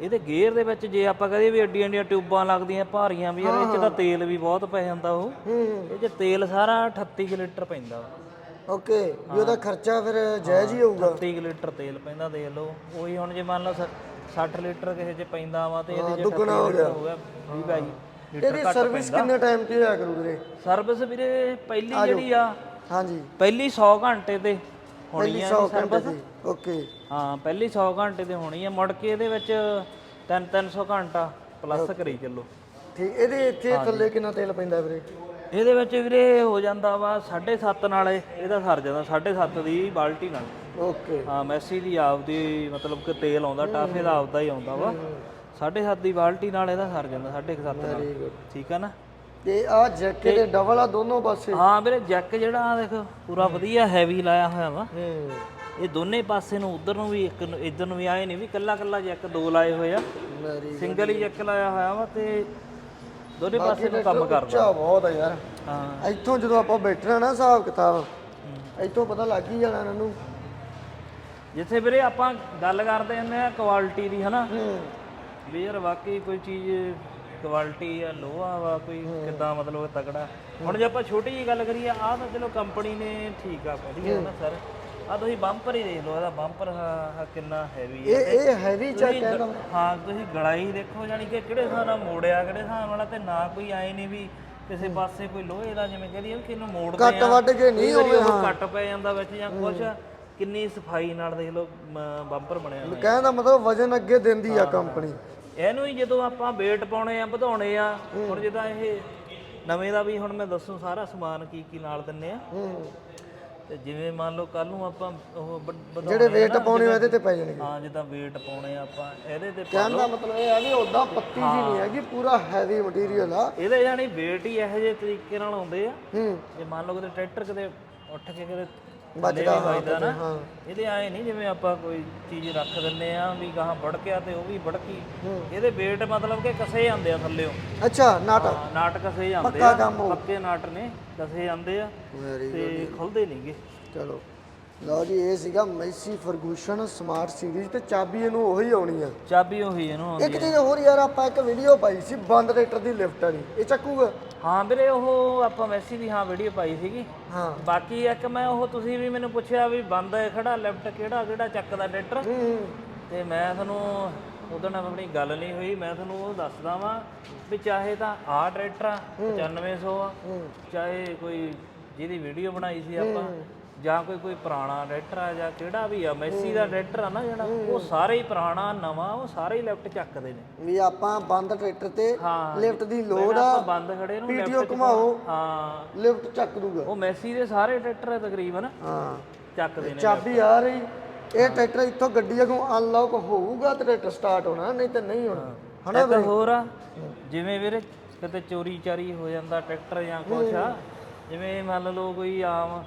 S2: ਇਹਦੇ ਗੇਅਰ ਦੇ ਵਿੱਚ ਜੇ ਆਪਾਂ ਕਹਦੇ ਵੀ ਏਡੀਆਂ ਏਡੀਆਂ ਟਿਊਬਾਂ ਲੱਗਦੀਆਂ ਭਾਰੀਆਂ ਵੀ ਯਾਰ ਇਹ ਚ ਤਾਂ ਤੇਲ ਵੀ ਬਹੁਤ ਪੈ ਜਾਂਦਾ ਉਹ। ਇਹ ਚ ਤੇਲ ਸਾਰਾ 38 ਕੁ ਲੀਟਰ ਪੈਂਦਾ
S1: ਓਕੇ ਵੀ ਉਹਦਾ ਖਰਚਾ ਫਿਰ ਜਾਇਜ਼ ਹੀ ਹੋਊਗਾ।
S2: 38 ਕੁ ਲੀਟਰ ਤੇਲ ਪੈਂਦਾ ਦੇਖ ਲਓ। ਉਹੀ ਹੁਣ ਜੇ ਮੰਨ ਲਓ ਸ- 60 ਲੀਟਰ ਕਿਸੇ ਚ ਪੈਂਦਾ ਵਾ ਤੇ ਇਹਦੇ ਚ ਦੁੱਗਣਾ ਹੋ ਗਿਆ। ਹੋ ਗਿਆ। 20 22 ਲੀਟਰ
S1: ਇਹਦੀ ਸਰਵਿਸ ਕਿੰਨੇ ਟਾਈਮ ਤੇ ਹੋਇਆ ਕਰੂ ਵੀਰੇ?
S2: ਸਰਵਿਸ ਵੀਰੇ ਪਹਿਲੀ ਜਿਹੜੀ ਆ
S1: ਹਾਂਜੀ।
S2: ਪਹਿਲੀ 100 ਘੰਟੇ ਤੇ ਹੋਣੀ ਆ
S1: 100
S2: ਇਹਦੀ
S1: ਘੰਟੇ
S2: ਸਰਵਿਸ
S1: ਓਕੇ
S2: ਹਾਂ ਪਹਿਲੀ 100 ਘੰਟੇ ਤੇ ਹੋਣੀ ਆ ਮੁੜ ਕੇ ਇਹਦੇ ਵਿੱਚ 3 300 ਘੰਟਾ ਪਲੱਸ ਕਰੀ ਚੱਲੋ।
S1: ਠੀਕ ਇਹਦੇ ਇੱਥੇ ਥੱਲੇ ਕਿੰਨਾ ਤੇਲ ਪੈਂਦਾ ਵੀਰੇ?
S2: ਇਹਦੇ ਵਿੱਚ ਵੀਰੇ ਹੋ ਜਾਂਦਾ ਵਾ 7.5 ਨਾਲ ਇਹ- ਇਹਦਾ ਸਰ ਜਾਂਦਾ 7.5 ਦੀ ਬਾਲਟੀ ਨਾਲ।
S1: ਓਕੇ
S2: ਹਾਂ ਮੈਸੀ ਦੀ ਆਪਦੀ ਮਤਲਬ ਕਿ ਤੇਲ ਆਉਂਦਾ ਟਾਫੇ ਦਾ ਆਪਦਾ ਹੀ ਆਉਂਦਾ ਵਾ। 7.5 ਦੀ ਬਾਲਟੀ ਨਾਲ ਇਹਦਾ ਸਰ ਜਾਂਦਾ 7.5 ਨਾਲ। ਠੀਕ ਆ ਨਾ?
S1: ਤੇ ਆ ਜੈਕੇ ਦੇ ਡਬਲ ਆ ਦੋਨੋਂ ਪਾਸੇ?
S2: ਹਾਂ ਵੀਰੇ ਜੈਕ ਜਿਹੜਾ ਆ ਦੇਖ ਪੂਰਾ ਵਧੀਆ ਹੈਵੀ ਲਾਇਆ ਹੋਇਆ ਵਾ।
S1: ਹੂੰ।
S2: ਇਹ ਦੋਨੇ ਪਾਸੇ ਨੂੰ ਉਧਰ ਨੂੰ ਵੀ ਇੱਕ ਨੂੰ ਇੱਧਰ ਨੂੰ ਵੀ ਆਏ ਨਹੀਂ ਵੀ ਕੱਲਾ ਕੱਲਾ ਜੈਕ ਦੋ ਲਾਏ ਹੋਏ ਆ। ਸਿੰਗਲ ਹੀ ਜੈਕ ਲਾਇਆ ਹੋਇਆ ਵਾ ਤੇ ਦੋਨੇ ਪਾਸੇ ਨੂੰ ਕੰਮ ਕਰਦਾ।
S1: ਉੱਚਾ ਬਹੁਤ ਆ ਯਾਰ।
S2: ਹਾਂ।
S1: ਇੱਥੋਂ ਜਦੋਂ ਆਪਾਂ ਬੈਠਣਾ ਨਾ ਹਿਸਾਬ ਕਿਤਾਬ ਇੱਥੋਂ ਪਤਾ ਲੱਗ ਹੀ ਜਾਣਾ ਇਹਨਾਂ ਨੂੰ।
S2: ਜਿੱਥੇ ਵੀਰੇ ਆਪਾਂ ਗੱਲ ਕਰਦੇ ਹੁੰਦੇ ਆ ਕੁਆਲਿਟੀ ਦੀ ਹਨਾ।
S1: ਹੂੰ।
S2: ਵੀ ਯਾਰ ਵਾਕਈ ਕੋਈ ਚੀਜ਼ ਕੁਆਲਿਟੀ ਆ ਲੋਹਾ ਵਾ ਕੋਈ ਕਿੱਦਾਂ ਮਤਲਬ ਤਕੜਾ। ਹੁਣ ਜੇ ਆਪਾਂ ਛੋਟੀ ਜੀ ਗੱਲ ਕਰੀਏ ਆਹ ਤਾਂ ਚਲੋ ਕੰਪਨੀ ਨੇ ਠੀਕ ਆ ਵਧੀਆ ਨਾ ਸਰ। ਆ ਤੁਸੀਂ ਬੰਪਰ ਹੀ ਦੇਖ ਲਓ ਇਹਦਾ ਬੰਪਰ ਕਿੰਨਾ ਹੈਵੀ ਹੈ
S1: ਇਹ ਇਹ ਹੈਵੀ ਚਾ
S2: ਤੁਸੀਂ
S1: ਕਹਿੰਦਾ
S2: ਗ- ਹਾਂ ਤੁਸੀਂ ਗੜਾਈ ਦੇਖੋ ਯਾਨੀ ਕਿ ਕਿਹੜੇ ਹਿਸਾਬ ਨਾਲ ਮੋੜਿਆ ਕਿਹੜੇ ਹਿਸਾਬ ਨਾਲ ਤੇ ਨਾ ਕੋਈ ਆਏ ਨਹੀਂ ਵੀ ਕਿਸੇ ਪਾਸੇ ਕੋਈ ਲੋਹੇ ਦਾ ਜਿਵੇਂ ਕਹਦੀ ਕਿਨੂੰ ਮੋੜਦੇ
S1: ਕੱਟ ਵੱਢ ਕੇ ਨਹੀਂ
S2: ਹੋਵੇ ਉਹ ਕੱਟ ਪੈ ਜਾਂਦਾ ਵਿੱਚ ਜਾਂ ਕੁਝ ਕਿੰਨੀ ਸਫ਼ਾਈ ਨਾਲ ਦੇਖ ਲਓ ਬੰਪਰ ਬਣਿਆ ਹੋਇਆ।
S1: ਕਹਿਣ ਦਾ ਮਤਲਬ ਵਜਨ ਅੱਗੇ ਦਿੰਦੀ ਆ ਕੰਪਨੀ
S2: ਇਹਨੂੰ ਹੀ ਜਦੋਂ ਆਪਾਂ weight ਪਾਉਣੇ ਆ ਵਧਾਉਣੇ ਆ ਹੁਣ ਜਿੱਦਾਂ ਇਹ ਨਵੇਂ ਦਾ ਵੀ ਹੁਣ ਮੈਂ ਦੱਸੂ ਸਾਰਾ ਸਮਾਨ ਕੀ ਕੀ ਨਾਲ ਦਿੰਨੇ ਆ। ਤੇ ਜਿਵੇਂ ਮੰਨ ਲਓ ਕੱਲ ਨੂੰ ਆਪਾਂ ਉਹ ਵਧਾਉਣੇ
S1: ਜਿਹੜੇ
S2: ਆ
S1: weight ਪਾਉਣੇ ਉਹਦੇ ਤੇ ਪੈ ਜਾਣਗੇ।
S2: ਹਾਂ ਜਿੱਦਾਂ weight ਪਾਉਣੇ ਆ ਆਪਾਂ ਇਹਦੇ ਤੇ ਪਾ ਲਓ
S1: ਦਾ ਮਤਲਬ ਇਹ ਹੈ ਵੀ ਉਦਾਂ ਪੱਤੀ ਜੀ ਨਹੀਂ ਹੈਗੀ ਪੂਰਾ ਹੈਵੀ ਮਟੀਰੀਅਲ ਆ।
S2: ਇਹਦੇ ਜਾਨੀ weight ਹੀ ਇਹੋ ਜਿਹੇ ਤਰੀਕੇ ਨਾਲ ਆਉਂਦੇ ਆ। ਜੇ ਮੰਨ ਲਓ ਕਿਤੇ ਟਰੈਕਟਰ ਕਿਤੇ ਉੱਠ ਕੇ ਕਿਤੇ
S1: ਵੱਜਦਾ
S2: ਨਾ
S1: ਹਾਂ।
S2: ਇਹਦੇ ਆਏ ਨਹੀਂ ਜਿਵੇਂ ਆਪਾਂ ਕੋਈ ਚੀਜ਼ ਰੱਖ ਦਿੰਨੇ ਆ ਵੀ ਗਾਹਾਂ ਵੜਕਿਆ ਤੇ ਉਹ ਵੀ ਵੜਕੀ ਇਹਦੇ weight ਮਤਲਬ ਕਿ ਕਸੇ ਜਾਂਦੇ ਆ ਥੱਲੇੋਂ?
S1: ਅੱਛਾ ਨਾਟਕ
S2: ਹਾਂ, ਨਾਟ ਕਸੇ ਜਾਂਦੇ
S1: ਪੱਕਾ ਕੰਮ ਹੋਊ।
S2: ਪੱਕੇ ਨਾਟ ਨੇ ਕਸੇ ਜਾਂਦੇ ਆ ਤੇ ਖੁੱਲਦੇ ਨਹੀਂਗੇ
S1: ਚਲੋ। ਲਓ ਜੀ ਇਹ ਸੀਗਾ ਮੈਸੀ ਫਰਗੂਸ਼ਨ ਸਮਾਰਟ ਸੀਰੀਜ਼ ਤੇ ਚਾਬੀ ਇਹਨੂੰ ਉਹੀ ਆਉਣੀ ਆ।
S2: ਚਾਬੀ ਉਹੀ ਇਹਨੂੰ ਆਉਂਦੀ
S1: ਇੱਕ ਚੀਜ਼ ਹੋਰ ਯਾਰ ਆਪਾਂ ਇੱਕ ਵੀਡੀਓ ਪਾਈ ਸੀ ਬੰਦ ਰੇਟਰ ਦੀ ਲਿਫਟ ਵਾਲੀ। ਇਹ ਚੱਕੂਗਾ?
S2: ਹਾਂ ਵੀਰੇ ਉਹ ਆਪਾਂ ਮੈਸੀ ਦੀ ਹਾਂ ਵੀਡੀਓ ਪਾਈ ਸੀਗੀ।
S1: ਹਾਂ।
S2: ਬਾਕੀ ਇੱਕ ਮੈਂ ਉਹ ਤੁਸੀਂ ਵੀ ਮੈਨੂੰ ਪੁੱਛਿਆ ਵੀ ਬੰਦ ਖੜਾ ਲੈਫਟ ਕਿਹੜਾ ਕਿਹੜਾ ਚੱਕਦਾ ਟਰੈਕਟਰ ਤੇ ਮੈਂ ਤੁਹਾਨੂੰ ਉਦੋਂ ਨਾਲ ਆਪਣੀ ਗੱਲ ਨਹੀਂ ਹੋਈ ਮੈਂ ਤੁਹਾਨੂੰ ਉਹ ਦੱਸਦਾ ਵਾਂ ਵੀ ਚਾਹੇ ਤਾਂ ਆਹ ਟਰੈਕਟਰ ਆ 9500 ਆ ਚਾਹੇ ਕੋਈ ਜਿਹਦੀ ਵੀਡੀਓ ਬਣਾਈ ਸੀ ਆਪਾਂ। ਜਾਂ ਕੋਈ ਕੋਈ ਪੁਰਾਣਾ ਟਰੈਕਟਰ ਆ ਜਾਂ ਕਿਹੜਾ ਵੀ ਆ ਮੈਸੀ ਦਾ ਟਰੈਕਟਰ ਆ ਨਾ ਜਿਹੜਾ ਉਹ ਸਾਰੇ ਹੀ ਪੁਰਾਣਾ ਨਵਾਂ ਉਹ ਸਾਰੇ ਹੀ ਲੈਫਟ ਚੱਕਦੇ ਨੇ।
S1: ਵੀ ਆਪਾਂ ਬੰਦ ਟਰੈਕਟਰ ਤੇ
S2: ਹਾਂ
S1: ਲਿਫਟ ਦੀ ਲੋਡ ਆ
S2: ਆਪਾਂ ਬੰਦ ਖੜੇ ਨੂੰ
S1: ਪੀਟੀਓ
S2: left 'ਚ
S1: ਘੁਮਾਓ
S2: ਹਾਂ।
S1: ਲਿਫਟ ਚੱਕ ਦੂਗਾ।
S2: ਉਹ ਮੈਸੀ ਦੇ ਸਾਰੇ ਟਰੈਕਟਰ ਆ ਤਕਰੀਬਨ
S1: ਹਾਂ।
S2: ਚੱਕਦੇ ਨੇ
S1: ਚਾਬੀ ਆ ਰਹੀ ਇਹ ਟਰੈਕਟਰ ਇੱਥੋਂ ਗੱਡੀ ਅਗੋਂ ਅਨਲੌਕ ਹੋਊਗਾ ਤੇ ਟਰੈਕਟਰ ਸਟਾਰਟ ਹੋਣਾ ਨਹੀਂ ਤਾਂ ਨਹੀਂ ਹੋਣਾ। ਹਨਾ
S2: ਇੱਕ ਹੋਰ ਆ ਜਿਵੇਂ ਵੀਰੇ ਕਿਤੇ ਚੋਰੀ ਚਾਰੀ ਹੋ ਜਾਂਦਾ ਟਰੈਕਟਰ ਜਾਂ ਕੁਛ ਆ ਜਿਵੇਂ ਮੰਨ ਲਓ ਕੋਈ ਆਮ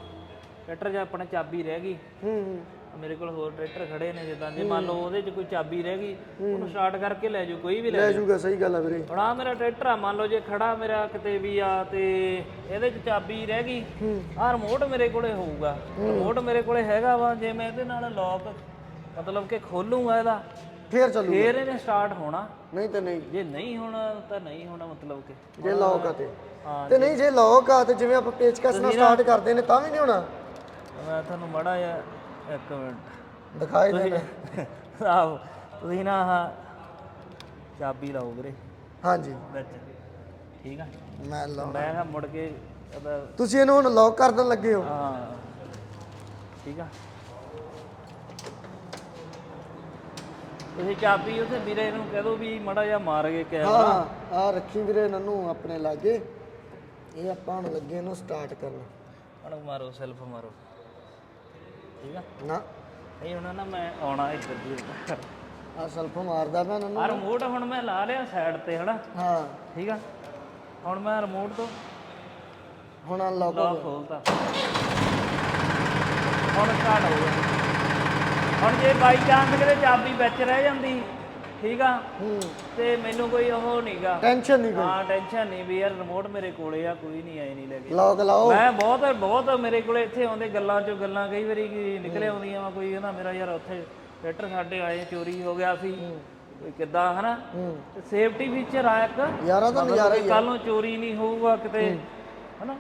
S2: ਟਰੈਕਟਰ 'ਚ ਆਪਣੇ ਚਾਬੀ ਰਹਿ ਗਈ।
S1: ਹੂੰ ਹੂੰ।
S2: ਮੇਰੇ ਕੋਲ ਹੋਰ ਟਰੈਕਟਰ ਖੜੇ ਨੇ ਜਿੱਦਾਂ ਜੇ ਮੰਨ ਲਓ ਉਹਦੇ 'ਚ ਕੋਈ ਚਾਬੀ ਰਹਿ ਗਈ ਉਹਨੂੰ ਸਟਾਰਟ ਕਰਕੇ ਲੈ ਜਾਓ ਕੋਈ ਵੀ ਲੈ
S1: ਲੈ ਜੂਗਾ ਸਹੀ ਗੱਲ ਆ ਵੀਰੇ।
S2: ਹੁਣ ਆ ਮੇਰਾ ਟਰੈਕਟਰ ਆ ਮੰਨ ਲਓ ਜੇ ਖੜਾ ਮੇਰਾ ਕਿਤੇ ਵੀ ਆ ਤੇ ਇਹਦੇ 'ਚ ਚਾਬੀ ਰਹਿ ਗਈ ਆ ਰਿਮੋਟ ਮੇਰੇ ਕੋਲੇ ਹੋਊਗਾ। ਰਿਮੋਟ ਮੇਰੇ ਕੋਲੇ ਹੈਗਾ ਵਾ ਜੇ ਮੈਂ ਇਹਦੇ ਨਾਲ ਲੌਕ ਮਤਲਬ ਕਿ ਖੋਲੂਗਾ ਇਹਦਾ
S1: ਫੇਰ ਚੱਲੂ
S2: ਫੇਰ ਇਹਨੇ ਸਟਾਰਟ ਹੋਣਾ।
S1: ਨਹੀਂ ਤਾਂ ਨਹੀਂ।
S2: ਜੇ ਨਹੀਂ ਹੋਣਾ ਤਾਂ ਨਹੀਂ ਹੋਣਾ ਮਤਲਬ ਕਿ।
S1: ਜੇ ਲੌਕ ਆ ਤੇ।
S2: ਹਾਂ
S1: ਤੇ ਨਹੀਂ ਜੇ ਲੌਕ ਆ ਤੇ ਜਿਵੇਂ ਆਪਾਂ ਪੇਚਕਸ ਨਾਲ ਸਟਾਰਟ ਕਰਦੇ ਨੇ ਤਾਂ ਵੀ ਨਹੀਂ ਹੋਣਾ।
S2: ਮੈਂ ਤੁਹਾਨੂੰ ਮੜਾ ਜਾ ਇੱਕ ਮਿੰਟ
S1: ਦਿਖਾਈ ਦੇ
S2: ਆਹੋ ਤੁਸੀਂ ਨਾ ਆਹ ਚਾਬੀ ਲਾਓ ਵੀਰੇ।
S1: ਹਾਂਜੀ।
S2: ਵਿੱਚ। ਠੀਕ ਆ?
S1: ਮੈਂ ਲੌਕ
S2: ਮੈਂ ਕਿਹਾ ਮੁੜ ਕੇ
S1: ਤੁਸੀਂ ਇਹਨੂੰ ਹੁਣ ਲੌਕ ਕਰ ਦੇਣ ਲੱਗੇ ਹੋ।
S2: ਹਾਂ। ਠੀਕ ਆ? ਤੁਸੀਂ ਚਾਬੀ ਉਥੇ ਵੀਰੇ ਨੂੰ ਕਹਿ ਦੋ ਵੀ ਮੜਾ ਜਾ ਮਾਰ ਕੇ ਕੈਮਰਾ
S1: ਹਾਂ ਆ ਰੱਖੀ ਵੀਰੇ ਨੰਨੂ ਆਪਣੇ ਲਾਗੇ। ਇਹ ਆਪਾਂ ਹੁਣ ਲੱਗੇ ਇਹਨੂੰ ਸਟਾਰਟ ਕਰਨ।
S2: ਅਣ ਮਾਰੋ ਸੈਲਫ ਮਾਰੋ। ਠੀਕ ਆ?
S1: ਨਾ।
S2: ਨਹੀਂ ਹੁਣ ਮੈਂ ਆਉਣਾ ਇੱਧਰ ਦੀ।
S1: ਆ ਸਲਫ ਮਾਰਦਾ ਮੈਂ ਨੰਨੂ
S2: ਆ ਰਿਮੋਟ ਹੁਣ ਮੈਂ ਲਾ ਲਿਆ ਸਾਈਡ ਤੇ ਹਨਾ?
S1: ਹਾਂ।
S2: ਠੀਕ ਆ? ਹੁਣ ਮੈਂ ਰਿਮੋਟ ਤੋਂ
S1: ਹੁਣ ਅਨਲੌਕ
S2: ਲੌਕ ਖੋਲਤਾ। ਹੁਣ ਸਟਾਰਟ ਹੋ ਗਿਆ। ਹੁਣ ਜੇ ਬਾਈ ਚਾਂਸ ਕਿਤੇ ਚਾਬੀ ਵਿੱਚ ਰਹਿ ਜਾਂਦੀ। ਠੀਕ ਆ?
S1: ਹੂੰ
S2: ਤੇ ਮੈਨੂੰ ਕੋਈ ਉਹ ਨਹੀਂਗਾ।
S1: ਟੈਨਸ਼ਨ ਨਹੀਂ ਕੋਈ?
S2: ਹਾਂ ਟੈਨਸ਼ਨ ਨਹੀਂ ਵੀ ਯਾਰ ਰਿਮੋਟ ਮੇਰੇ ਕੋਲੇ ਆ ਕੋਈ ਨਹੀਂ ਆਏ ਨਹੀਂ ਲੈ ਕੇ
S1: ਲੌਕ ਲਾਓ।
S2: ਮੈਂ ਬਹੁਤ ਬਹੁਤ ਮੇਰੇ ਕੋਲੇ ਇੱਥੇ ਆਉਂਦੇ ਗੱਲਾਂ ਚੋਂ ਗੱਲਾਂ ਕਈ ਵਾਰੀ ਨਿਕਲੇ ਆਉਂਦੀਆਂ ਵਾ ਕੋਈ ਕਹਿੰਦਾ ਮੇਰਾ ਯਾਰ ਉੱਥੇ ਟਰੈਕਟਰ ਸਾਡੇ ਆਏ ਚੋਰੀ ਹੋ ਗਿਆ ਸੀ। ਕਿੱਦਾਂ ਹਨਾ? ਤੇ ਸੇਫਟੀ ਫੀਚਰ ਆ ਇੱਕ।
S1: ਯਾਰਾ ਤਾਂ ਨਜ਼ਾਰਾ ਹੀ
S2: ਕੱਲ ਨੂੰ ਚੋਰੀ ਨਹੀਂ ਹੋਊਗਾ ਕਿਤੇ ਹਨਾ?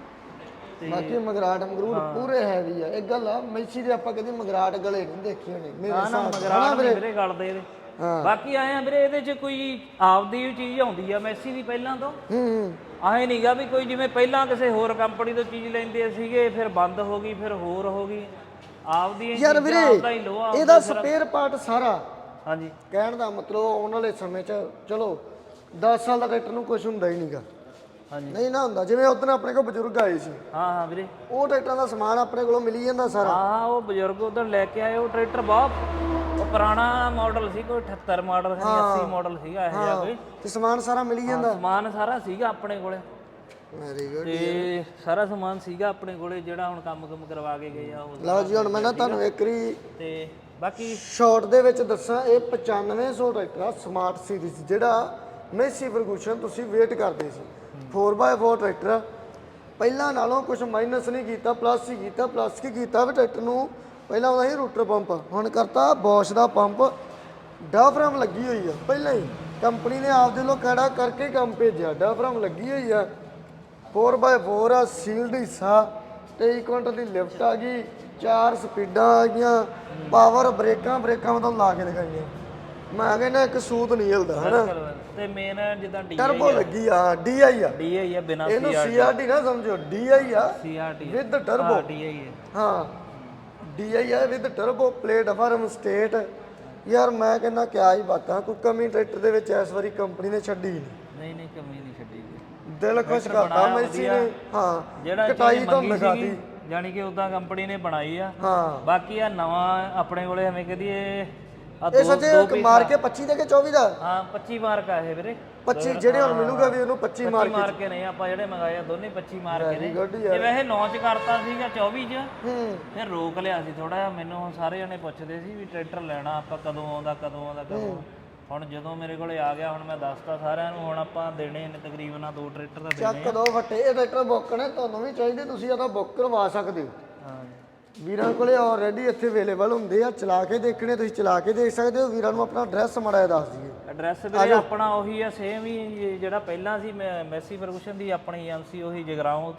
S1: ਬਾਕੀ ਮਗਰਾਟ ਮਗਰੂਟ ਪੂਰੇ ਹੈਵੀ ਆ। ਇੱਕ ਗੱਲ ਆ ਮੈਸੀ ਦੇ ਆਪਾਂ ਕਦੇ ਮਗਰਾਟ ਗਲੇ ਨਹੀਂ ਦੇਖੇ ਹੋਣੇ ਮੇਰੇ
S2: ਨਾ ਨਾ
S1: ਹਿਸਾਬ ਨਾਲ।
S2: ਮਗਰਾੜ
S1: ਹਾਂ।
S2: ਬਾਕੀ ਆਏ ਆ ਵੀਰੇ ਇਹਦੇ 'ਚ ਕੋਈ ਆਪਦੀ ਵੀ ਚੀਜ਼ ਆਉਂਦੀ ਆ ਮੈਸੀ ਦੀ ਪਹਿਲਾਂ ਤੋਂ।
S1: ਹੂੰ ਹੂੰ।
S2: ਆਏ ਨਹੀਂਗਾ ਵੀ ਕੋਈ ਜਿਵੇਂ ਪਹਿਲਾਂ ਕਿਸੇ ਹੋਰ ਕੰਪਨੀ ਤੋਂ ਚੀਜ਼ ਲੈਂਦੇ ਸੀਗੇ ਫਿਰ ਬੰਦ ਹੋ ਗਈ ਫਿਰ ਹੋਰ ਹੋ ਗਈ। ਆਪਦੀ
S1: ਯਾਰ ਵੀਰੇ
S2: ਹੀ
S1: ਇਹਦਾ ਸਪੇਅਰ ਪਾਰਟ ਸਾਰਾ।
S2: ਹਾਂਜੀ।
S1: ਕਹਿਣ ਦਾ ਮਤਲਬ ਆਉਣ ਵਾਲੇ ਸਮੇਂ 'ਚ ਚਲੋ 10 ਸਾਲ ਦਾ ਟਰੈਕਟਰ ਨੂੰ ਕੁਝ ਹੁੰਦਾ ਹੀ ਨਹੀਂਗਾ
S2: ਹਾਂਜੀ।
S1: ਨਹੀਂ ਨਾ ਹੁੰਦਾ ਜਿਵੇਂ ਉਦੋਂ ਆਪਣੇ ਕੋਲ ਬਜ਼ੁਰਗ ਆਏ ਸੀ।
S2: ਹਾਂ ਹਾਂ ਵੀਰੇ।
S1: ਉਹ ਟਰੈਕਟਰਾਂ ਦਾ ਸਮਾਨ ਆਪਣੇ ਕੋਲੋਂ ਮਿਲੀ ਜਾਂਦਾ ਸਾਰਾ।
S2: ਹਾਂ ਉਹ ਬਜ਼ੁਰਗ ਉਧਰ ਲੈ ਕੇ ਆਏ ਉਹ ਟਰੈਕਟਰ ਬਹੁਤ ਪੁਰਾਣਾ ਮਾਡਲ ਸੀ ਕੋਈ 78 ਮਾਡਲ ਸੀ 80 ਮਾਡਲ ਸੀਗਾ ਇਹੋ ਜਿਹਾ ਕੋਈ।
S1: ਤੇ ਸਮਾਨ ਸਾਰਾ ਮਿਲੀ ਜਾਂਦਾ।
S2: ਸਮਾਨ ਸਾਰਾ ਸੀਗਾ ਆਪਣੇ ਕੋਲੇ।
S1: ਵੈਰੀ ਗੁੱਡ
S2: ਤੇ ਸਾਰਾ ਸਮਾਨ ਸੀਗਾ ਆਪਣੇ ਕੋਲੇ ਜਿਹੜਾ ਹੁਣ ਕੰਮ ਕੰਮ ਕਰਵਾ ਕੇ ਗਏ ਆ ਉਹ
S1: ਲਓ ਜੀ ਹੁਣ ਮੈਂ ਨਾ ਤੁਹਾਨੂੰ ਇੱਕ ਵਾਰੀ
S2: ਤੇ ਬਾਕੀ
S1: ਸ਼ਾਰਟ ਦੇ ਵਿੱਚ ਦੱਸਾਂ ਇਹ 9500 ਟਰੈਕਟਰ ਆ ਸਮਾਰਟ ਸੀਰੀਜ਼ ਜਿਹੜਾ ਮੈਸੀ ਫਰਗੂਸ਼ਨ ਤੁਸੀਂ ਵੇਟ ਕਰਦੇ ਸੀ। 4x4 tractor. ਪਹਿਲਾਂ ਨਾਲੋਂ ਕੁਝ ਮਾਈਨਸ ਨਹੀਂ ਕੀਤਾ ਪਲੱਸ ਹੀ ਕੀਤਾ ਪਲੱਸ ਕੀ ਕੀਤਾ ਵੀ ਟਰੈਕਟਰ ਨੂੰ ਪਹਿਲਾਂ ਉਹਦਾ ਸੀ ਰੂਟਰ ਪੰਪ। ਹੁਣ ਕਰਤਾ ਬੋਸ਼ ਦਾ ਪੰਪ। ਡਾਫਰਮ ਲੱਗੀ ਹੋਈ ਆ। ਪਹਿਲਾਂ ਹੀ ਕੰਪਨੀ ਨੇ ਆਪਦੇ ਲੋ ਕਿਹੜਾ ਕਰਕੇ ਕੰਮ ਭੇਜਿਆ। ਡਾਫਰਮ ਲੱਗੀ ਹੋਈ ਆ। 4x4 ਆ ਸੀਲਡ ਹਿੱਸਾ 23 ਕੁਇੰਟਲ ਦੀ ਲਿਫਟ ਆ ਗਈ। ਚਾਰ ਸਪੀਡਾਂ ਆ ਗਈਆਂ। ਪਾਵਰ ਬ੍ਰੇਕਾਂ ਬ੍ਰੇਕਾਂ ਮਤਲਬ ਲਾ ਕੇ ਦਿਖਾਈਆਂ। ਮੈਂ ਕਹਿੰਦਾ ਇੱਕ ਸੂਤ ਨਹੀਂ ਹਿਲਦਾ ਹਨਾ?
S2: ਤੇ ਮੇਨ ਜਿੱਦਾਂ ਡੀ
S1: ਟਰਬੋ ਲੱਗੀ ਆ। ਡੀਆਈ ਆ।
S2: ਡੀ ਆਈ ਆ ਬਿਨਾ
S1: ਇਹਨੂੰ ਸੀਆਰਡੀ ਨਾ ਸਮਝੋ। ਡੀਆਈ ਆ
S2: CRT
S1: with turbo
S2: D I ਹੈ।
S1: ਹਾਂ ਡੀਆਈ ਆ with turbo platform state ਯਾਰ ਮੈਂ ਕਹਿੰਦਾ ਕਿਆ ਹੀ ਬਾਤਾਂ ਕੋਈ ਕਮੀ ਟਰੈਕਟਰ ਦੇ ਵਿੱਚ ਇਸ ਵਾਰੀ ਕੰਪਨੀ ਨੇ ਛੱਡੀ ਨਹੀਂ
S2: ਨਹੀਂ ਨਹੀਂ ਕਮੀ ਨਹੀਂ ਛੱਡੀ
S1: ਦਿਲ ਖੁਸ਼ ਕਰਤਾ ਮੈਸੀ ਨੇ। ਹਾਂ
S2: ਜਿਹੜਾ
S1: ਕਟਾਈ ਤੋਂ
S2: ਸੀਗੀ ਜਾਣੀ ਕਿ ਉਦਾਂ ਕੰਪਨੀ ਨੇ ਬਣਾਈ ਆ।
S1: ਹਾਂ।
S2: ਬਾਕੀ ਆ ਨਵਾਂ ਆਪਣੇ ਕੋਲੇ ਐਵੇਂ ਕਹਦੀਏ
S1: ਇਹ ਸੱਚੇ ਮਾਰ ਕੇ 25 ਦੇ ਕੇ 24 ਦਾ?
S2: ਹਾਂ 25 ਮਾਰਕ ਆ ਇਹ ਵੀਰੇ।
S1: 25 ਜਿਹੜੇ ਹੁਣ ਮਿਲੂਗਾ ਵੀ ਉਹਨੂੰ 25 ਮਾਰ
S2: 25 ਮਾਰ ਕੇ ਨਹੀਂ ਆਪਾਂ ਜਿਹੜੇ ਮੰਗਾਏ ਆ ਦੋਨੇ 25 ਮਾਰ ਕੇ ਨੇ।
S1: ਗੁੱਡ
S2: ਇਹ ਵੈਸੇ ਲਾਂਚ ਕਰਤਾ ਸੀਗਾ 24 ਚ
S1: ਹੂੰ।
S2: ਫਿਰ ਰੋਕ ਲਿਆ ਸੀ ਥੋੜਾ ਜਿਹਾ। ਮੈਨੂੰ ਹੁਣ ਸਾਰੇ ਜਣੇ ਪੁੱਛਦੇ ਸੀ ਵੀ ਟਰੈਕਟਰ ਲੈਣਾ ਆਪਾਂ ਕਦੋਂ ਆਉਂਦਾ ਕਦੋਂ ਆਉਂਦਾ ਕਦੋਂ ਹੁਣ ਜਦੋਂ ਮੇਰੇ ਕੋਲੇ ਆ ਗਿਆ ਹੁਣ ਮੈਂ ਦੱਸਤਾ ਸਾਰਿਆਂ ਨੂੰ ਹੁਣ ਆਪਾਂ ਦੇਣੇ ਨੇ ਤਕਰੀਬਨ ਆ ਦੋ ਟਰੈਕਟਰ ਦਾ ਦੇਣੇ
S1: ਚੱਕ ਦੋ ਫੱਟੇ ਇਹ ਟਰੈਕਟਰ ਬੁੱਕ ਨੇ ਤੁਹਾਨੂੰ ਵੀ ਚਾਹੀਦੇ ਤੁਸੀਂ ਇਹਦਾ ਬੁੱਕ ਕਰਵਾ ਸਕਦੇ ਹਾਂ। ਵੀਰਾਂ ਕੋਲੇ ਆਲਰੇਡੀ ਇੱਥੇ ਅਵੇਲੇਬਲ ਹੁੰਦੇ ਆ ਚਲਾ ਕੇ ਦੇਖਣੇ ਤੁਸੀਂ ਚਲਾ ਕੇ ਦੇਖ ਸਕਦੇ ਹੋ ਵੀਰਾਂ ਨੂੰ ਆਪਣਾ ਐਡਰੈਸ ਮੜਾ ਦੱਸ ਦਈਏ।
S2: ਐਡਰੈਸ ਵੀਰੇ ਆਪਣਾ ਉਹੀ ਆ ਸੇਮ ਹੀ ਜਿਹੜਾ ਪਹਿਲਾਂ ਸੀ ਮੈਸੀ ਫਰਗੂਸ਼ਨ ਦੀ ਆਪਣੀ ਐਮਸੀ ਉਹੀ ਜਗਰਾਉਂ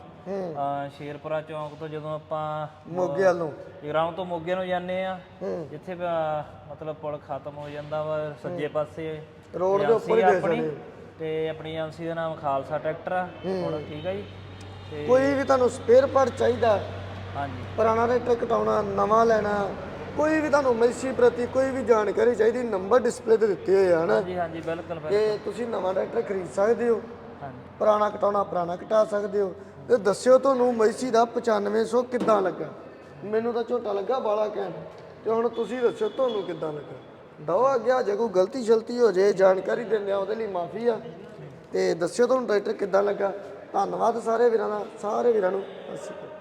S2: ਸ਼ੇਰਪੁਰਾ ਚੌਂਕ ਤੋਂ ਜਦੋਂ ਆਪਾਂ
S1: ਮੋਗੇ ਵੱਲ ਨੂੰ।
S2: ਜਗਰਾਉਂ ਤੋਂ ਮੋਗੇ ਨੂੰ ਜਾਂਦੇ ਆ ਜਿੱਥੇ ਮਤਲਬ ਪੁਲ ਖਤਮ ਹੋ ਜਾਂਦਾ ਵਾ ਸੱਜੇ ਪਾਸੇ।
S1: ਰੋਡ ਦੇ ਉੱਪਰ ਹੀ
S2: ਏਜੰਸੀ ਆਪਣੀ
S1: ਸਕਦੇ
S2: ਤੇ ਆਪਣੀ ਏਜੰਸੀ ਦਾ ਨਾਮ ਖਾਲਸਾ ਟਰੈਕਟਰ ਆ ਹੁਣ ਠੀਕ ਆ ਜੀ
S1: ਕੋਈ ਵੀ ਤੁਹਾਨੂੰ ਸਪੇਅਰ ਪਾਰਟ ਚਾਹੀਦਾ
S2: ਹਾਂਜੀ।
S1: ਪੁਰਾਣਾ ਟਰੈਕਟਰ ਕਟਾਉਣਾ ਨਵਾਂ ਲੈਣਾ ਕੋਈ ਵੀ ਤੁਹਾਨੂੰ ਮੈਸੀ ਪ੍ਰਤੀ ਕੋਈ ਵੀ ਜਾਣਕਾਰੀ ਚਾਹੀਦੀ ਨੰਬਰ ਡਿਸਪਲੇ ਤੇ ਦਿੱਤੇ ਹੋਏ ਆ ਹਨਾ?
S2: ਹਾਂਜੀ ਹਾਂਜੀ ਬਿਲਕੁਲ ਬਿਲਕੁਲ।
S1: ਜੇ ਤੁਸੀਂ ਨਵਾਂ ਟਰੈਕਟਰ ਖਰੀਦ ਸਕਦੇ ਹੋ।
S2: ਹਾਂਜੀ।
S1: ਪੁਰਾਣਾ ਕਟਾਉਣਾ ਪੁਰਾਣਾ ਕਟਾ ਸਕਦੇ ਹੋ। ਤੇ ਦੱਸਿਓ ਤੁਹਾਨੂੰ ਮੈਸੀ ਦਾ 9500 ਕਿੱਦਾਂ ਲੱਗਾ? ਮੈਨੂੰ ਤਾਂ ਝੋਟਾ ਲੱਗਾ ਬਾਲਾ ਕਹਿਣ। ਤੇ ਹੁਣ ਤੁਸੀਂ ਦੱਸਿਓ ਤੁਹਾਨੂੰ ਕਿੱਦਾਂ ਲੱਗਾ? ਦੋ ਅੱਗੇ ਜੇ ਕੋਈ ਗਲਤੀ ਸ਼ਲਤੀ ਹੋ ਜੇ ਜਾਣਕਾਰੀ ਦਿੰਦੇ ਆ ਉਹਦੇ ਲਈ ਮਾਫੀ ਆ। ਤੇ ਦੱਸਿਓ ਤੁਹਾਨੂੰ ਟਰੈਕਟਰ ਕਿੱਦਾਂ ਲੱਗਾ? ਧੰਨਵਾਦ ਸਾਰੇ ਵੀਰਾਂ ਦਾ ਸਾਰੇ ਵੀਰਾਂ ਨੂੰ। ਸਤਿ ਸ਼੍ਰੀ ਅਕਾਲ।